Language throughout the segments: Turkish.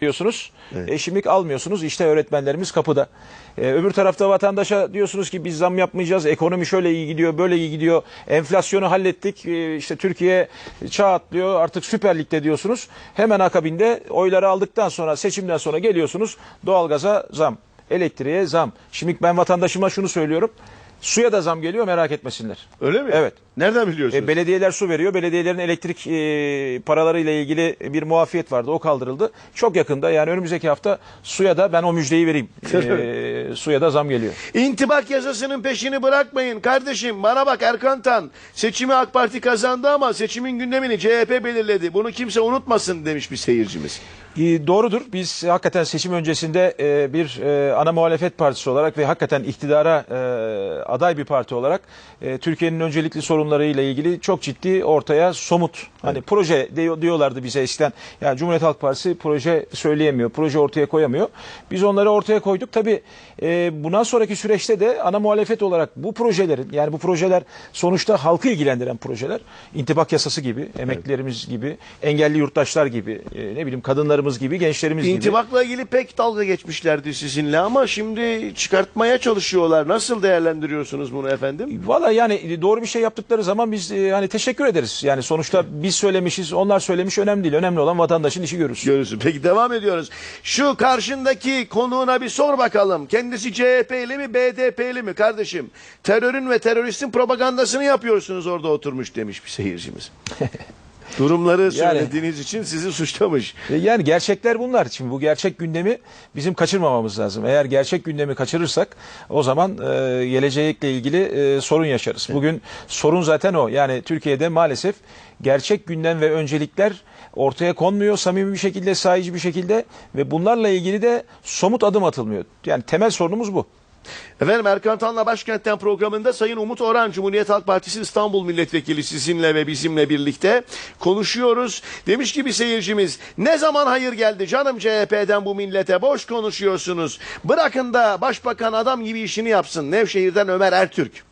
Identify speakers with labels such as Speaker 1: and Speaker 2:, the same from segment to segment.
Speaker 1: diyorsunuz. E, şimdilik almıyorsunuz. İşte öğretmenlerimiz kapıda. E, öbür tarafta vatandaşa diyorsunuz ki biz zam yapmayacağız. Ekonomi şöyle iyi gidiyor, böyle iyi gidiyor. Enflasyonu hallettik. E, işte Türkiye çağ atlıyor. Artık Süper Lig'de diyorsunuz. Hemen akabinde oyları aldıktan sonra seçimden sonra geliyorsunuz. Doğalgaza zam, elektriğe zam. Şimdi ben vatandaşıma şunu söylüyorum. Suya da zam geliyor merak etmesinler.
Speaker 2: Öyle mi?
Speaker 1: Evet.
Speaker 2: Nereden biliyorsunuz?
Speaker 1: E, belediyeler su veriyor. Belediyelerin elektrik e, paralarıyla ilgili bir muafiyet vardı. O kaldırıldı. Çok yakında yani önümüzdeki hafta suya da ben o müjdeyi vereyim. E, suya da zam geliyor.
Speaker 2: İntibak yasasının peşini bırakmayın kardeşim. Bana bak Erkan Tan. Seçimi AK Parti kazandı ama seçimin gündemini CHP belirledi. Bunu kimse unutmasın demiş bir seyircimiz.
Speaker 1: E, doğrudur. Biz hakikaten seçim öncesinde e, bir e, ana muhalefet partisi olarak ve hakikaten iktidara e, aday bir parti olarak Türkiye'nin öncelikli sorunlarıyla ilgili çok ciddi ortaya somut hani proje diyor- diyorlardı bize eskiden. Yani Cumhuriyet Halk Partisi proje söyleyemiyor, proje ortaya koyamıyor. Biz onları ortaya koyduk. Tabii bundan sonraki süreçte de ana muhalefet olarak bu projelerin yani bu projeler sonuçta halkı ilgilendiren projeler. İntibak yasası gibi, emeklilerimiz gibi, engelli yurttaşlar gibi, ne bileyim kadınlarımız gibi, gençlerimiz gibi.
Speaker 2: İntibakla ilgili pek dalga geçmişlerdi sizinle ama şimdi çıkartmaya çalışıyorlar. Nasıl değerlendiriyorsunuz bunu efendim?
Speaker 1: Valla yani doğru bir şey yaptıkları zaman biz e, hani teşekkür ederiz. Yani sonuçta biz söylemişiz, onlar söylemiş önemli değil. Önemli olan vatandaşın işi görürsün.
Speaker 2: Görürsün. Peki devam ediyoruz. Şu karşındaki konuğuna bir sor bakalım. Kendisi CHP'li mi BDP'li mi kardeşim? Terörün ve teröristin propagandasını yapıyorsunuz orada oturmuş demiş bir seyircimiz. Durumları söylediğiniz için sizi suçlamış.
Speaker 1: E, Yani gerçekler bunlar. Şimdi bu gerçek gündemi bizim kaçırmamamız lazım. Eğer gerçek gündemi kaçırırsak o zaman e, gelecekle ilgili e, sorun yaşarız. Bugün sorun zaten o. Yani Türkiye'de maalesef gerçek gündem ve öncelikler ortaya konmuyor samimi bir şekilde, sahici bir şekilde ve bunlarla ilgili de somut adım atılmıyor. Yani temel sorunumuz bu.
Speaker 2: Efendim Erkan Tan'la Başkent'ten programında Sayın Umut Orhan Cumhuriyet Halk Partisi İstanbul Milletvekili sizinle ve bizimle birlikte konuşuyoruz. Demiş ki bir seyircimiz ne zaman hayır geldi canım CHP'den bu millete boş konuşuyorsunuz. Bırakın da başbakan adam gibi işini yapsın. Nevşehir'den Ömer Ertürk.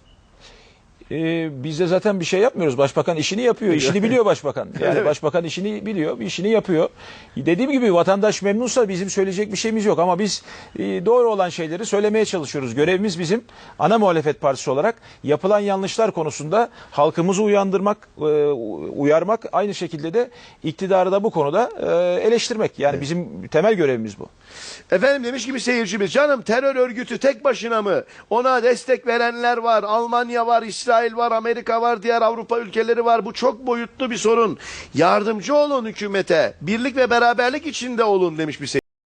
Speaker 1: Ee, biz de zaten bir şey yapmıyoruz. Başbakan işini yapıyor. İşini biliyor başbakan. Yani başbakan işini biliyor, işini yapıyor. Dediğim gibi vatandaş memnunsa bizim söyleyecek bir şeyimiz yok. Ama biz e, doğru olan şeyleri söylemeye çalışıyoruz. Görevimiz bizim ana muhalefet partisi olarak yapılan yanlışlar konusunda halkımızı uyandırmak, e, uyarmak, aynı şekilde de iktidarı da bu konuda e, eleştirmek. Yani bizim temel görevimiz bu.
Speaker 2: Efendim demiş ki bir seyircimiz canım terör örgütü tek başına mı? Ona destek verenler var. Almanya var, İsrail var, Amerika var, diğer Avrupa ülkeleri var. Bu çok boyutlu bir sorun. Yardımcı olun hükümete. Birlik ve beraberlik içinde olun demiş bir.